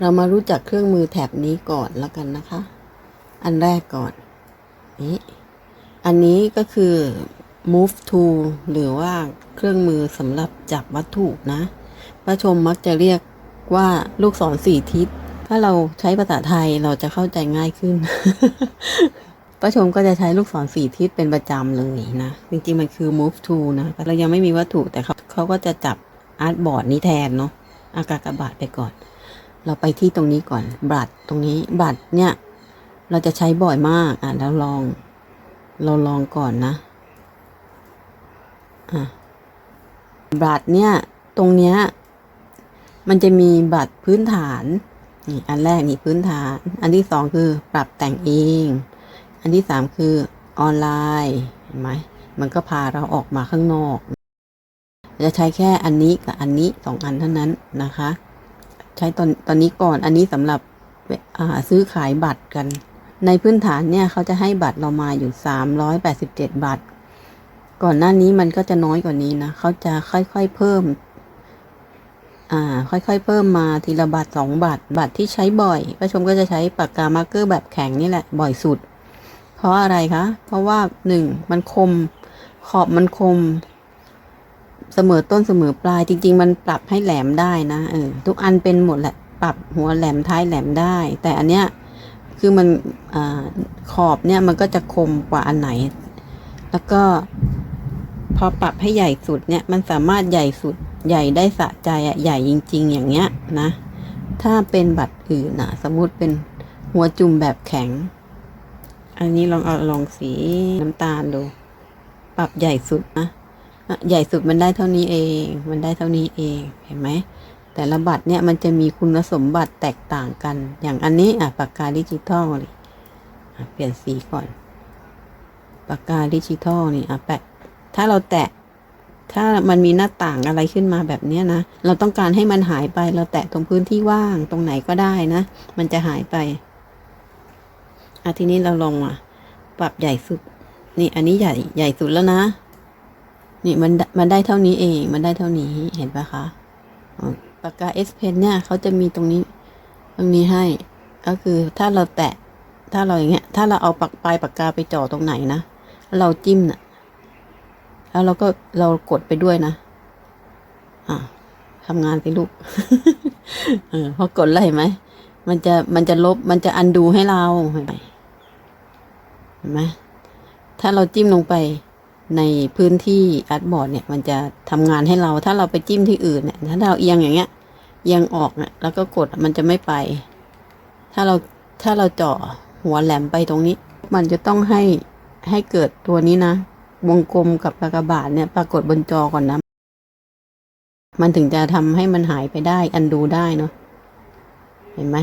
เรามารู้จักเครื่องมือแถบนี้ก่อนแล้วกันนะคะ อันแรกก่อนนี่อันนี้ก็คือ move tool หรือว่าเครื่องมือสำหรับจับวัตถุนะพระชมมักจะเรียกว่าลูกศรสี่ทิศ ถ้าเราใช้ภาษาไทยเราจะเข้าใจง่ายขึ้นป้าชมก็จะใช้ลูกศรสี่ทิศเป็นประจำเลยนะ จริงๆ มันคือ move tool นะเรายังไม่มีวัตถุแต่เขาเขาก็จะจับอาร์ตบอร์ดนี้แทนเนาะอากากบาทไปก่อน เราไปที่ตรงนี้ก่อนบัตรตรงนี้บัตรเนี่ย เราจะใช้บ่อยมาก อะแล้วลอง เราลองก่อนนะอะบัตรเนี่ย ตรงเนี้ยมันจะมีบัตรพื้นฐานนี่อันแรกนี่พื้นฐาน อันที่สองคือปรับแต่งเอง อันที่สามคือออนไลน์เห็นไหมมันก็พาเราออกมาข้างนอก จะใช้แค่อันนี้กับอันนี้สองอันเท่านั้นนะคะ ใช้ตอนตอนนี้ก่อน อันนี้สำหรับซื้อขายบัตรกัน ในพื้นฐานเนี่ยเขาจะให้บัตรเรามาอยู่สามร้อยแปดสิบาท ก่อนหน้านี้มันก็จะน้อยกว่านี้นะเขาจะค่อยๆเพิ่ม อ่า ค่อยๆเพิ่มมาทีละบาทสองบาทบัตรที่ใช้บ่อยประชมก็จะใช้ปากกามาร์กเกอร์แบบแข็งนี่แหละบ่อยสุด เพราะอะไรคะ เพราะว่าหนึ่งมันคมขอบมันคม เสมอต้นเสมอปลายจริง ๆ มันปรับให้แหลมได้นะเออทุกอันเป็นหมดแหละปรับหัวแหลมท้ายแหลมได้ แต่อันเนี้ยคือมันอขอบเนี่ยมันก็จะคมกว่าอันไหน แล้วก็ พอปรับให้ใหญ่สุดเนี่ยมันสามารถใหญ่สุดใหญ่ได้สะใจอะใหญ่จริง ๆ อย่างเงี้ยนะ ถ้าเป็นบัตรอื่นนะสมมติเป็นหัวจุ่มแบบแข็ง อันนี้ลองเอาลองสีน้ำตาลดู ปรับใหญ่สุดนะ ใหญ่สุดมันได้เท่านี้เอง มันได้เท่านี้เอง เห็นไหม แต่ละบัตรเนี่ยมันจะมีคุณสมบัติแตกต่างกัน อย่างอันนี้อะปากกาดิจิทัลเลยเปลี่ยนสีก่อน ปากกาดิจิทัลนี่อะแปะ ถ้าเราแตะ ถ้ามันมีหน้าต่างอะไรขึ้นมาแบบเนี้ยนะ เราต้องการให้มันหายไป เราแตะตรงพื้นที่ว่างตรงไหนก็ได้นะ มันจะหายไปอะทีนี้เราลองมาปรับใหญ่สุด นี่อันนี้ใหญ่ใหญ่สุดแล้วนะ นี่มันมันได้เท่านี้เอง มันได้เท่านี้เห็นปะคะปากกา S Pen เนี่ยเขาจะมีตรงนี้ตรงนี้ให้ ก็คือถ้าเราแตะถ้าเราอย่างเงี้ย ถ้าเราเอาปากปลายปากกาไปจ่อตรงไหนนะเราจิ้มน่ะ แล้วเราก็เรากดไปด้วยนะ อะทำงานสิลูก เออพอกดแล้วเห็นไหมมันจะมันจะลบมันจะอันดูให้เราเห็นไหมเห็นไหมถ้าเราจิ้มลงไป ในพื้นที่อาร์ตบอร์ดเนี่ยมันจะทำงานให้เราถ้าเราไปจิ้มที่อื่นเนี่ยถ้าเราเอียงอย่างเงี้ยเอียงออกเนี่ยแล้วก็กดมันจะไม่ไป ถ้าเราถ้าเราเจาะหัวแหลมไปตรงนี้ มันจะต้องให้ให้เกิดตัวนี้นะ วงกลมกับกากบาทเนี่ยปรากฏบนจอก่อนนะ มันถึงจะทำให้มันหายไปได้ อันดูได้เนาะเห็นไหม